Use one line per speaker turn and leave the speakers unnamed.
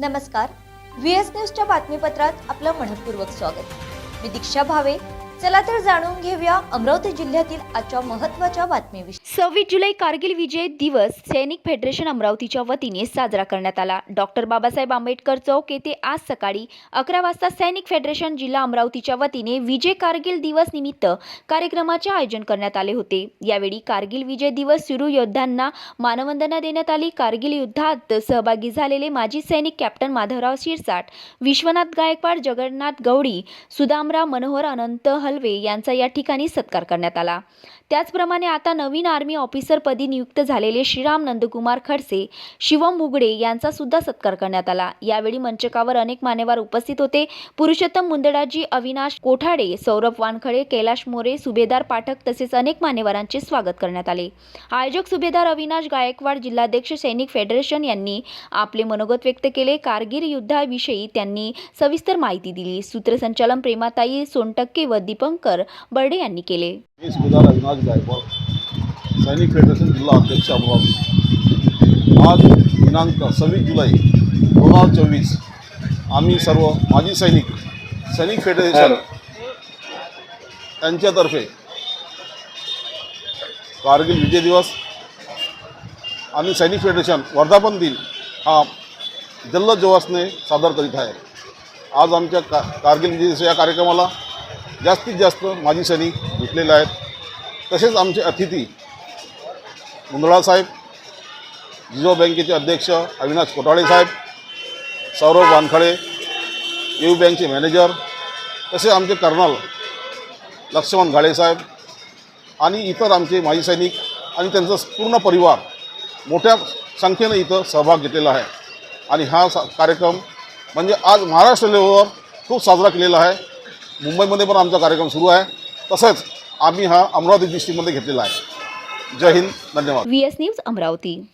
नमस्कार. V S न्यूजच्या बातमीपत्रात आपलं मनपूर्वक स्वागत. मी दीक्षा भावे चला तर जाणून घेऊया अमरावती जिल्ह्यातील आजच्या महत्त्वाच्या बातमीविषयी. सव्वीस जुलै कारगिल विजय दिवस सैनिक फेडरेशन अमरावतीच्या वतीने साजरा करण्यात आला. डॉक्टर बाबासाहेब आंबेडकर चौक येथे आज सकाळी अकरा वाजता सैनिक फेडरेशन जिल्हा अमरावतीच्या वतीने विजय कारगिल दिवस निमित्त कार्यक्रमाचे आयोजन करण्यात आले होते. यावेळी कारगिल विजय दिवस सुरू योद्ध्यांना मानवंदना देण्यात आली. कारगिल युद्धात सहभागी झालेले माजी सैनिक कॅप्टन माधवराव शिरसाट विश्वनाथ गायकवाड जगन्नाथ गौडी सुदामराव मनोहर अनंत हलवे यांचा या ठिकाणी सत्कार करण्यात आला. त्याचप्रमाणे आता नवीन आर्मी ऑफिसरपदी नियुक्त झालेले श्रीराम नंदकुमार खडसे शिवम भुगडे यांचा सुद्धा सत्कार करण्यात आला. यावेळी मंचकावर अनेक मान्यवर उपस्थित होते. पुरुषोत्तम मुंदडाजी अविनाश कोठाडे सौरभ वानखडे कैलाश मोरे सुभेदार पाठक तसेच अनेक मान्यवरांचे स्वागत करण्यात आले. आयोजक सुभेदार अविनाश गायकवाड जिल्हाध्यक्ष सैनिक फेडरेशन यांनी आपले मनोगत व्यक्त केले. कारगिल युद्धाविषयी त्यांनी सविस्तर माहिती दिली. सूत्रसंचालन प्रेमाताई सोनटक्के व दीपंकर बर्डे यांनी केले.
सैनिक फेडरेशन जिल्हा अध्यक्ष अमरावती. आज दिनांक सव्वीस जुलै दोन हजार चोवीस आम्ही सर्व माजी सैनिक सैनिक फेडरेशन यांच्यातर्फे कारगिल विजय दिवस आणि सैनिक फेडरेशन वर्धापन दिन हा जल्लोष जोवासने सादर करीत आहे. आज आमच्या का कारगिल विजय दिवस या कार्यक्रमाला जास्तीत जास्त माजी सैनिक भेटलेले आहेत. तसेच आमचे अतिथी मुंदळा साहेब जिजो बँकेचे अध्यक्ष अविनाश कोटाळे साहेब सौरव वानखडे यू बँकचे मॅनेजर तसेच आमचे कर्नल लक्ष्मण गाळेसाहेब आणि इतर आमचे माजी सैनिक आणि त्यांचा पूर्ण परिवार मोठ्या संख्येनं इथं सहभाग घेतलेला आहे. आणि हा सा कार्यक्रम म्हणजे आज महाराष्ट्र लेवलवर खूप साजरा केलेला आहे. मुंबईमध्ये पण आमचा कार्यक्रम सुरू आहे. तसंच आम्ही हा अमरावती डिस्ट्रिक्टमध्ये घेतलेला आहे. जय हिंद. धन्यवाद.
V S news Amravati.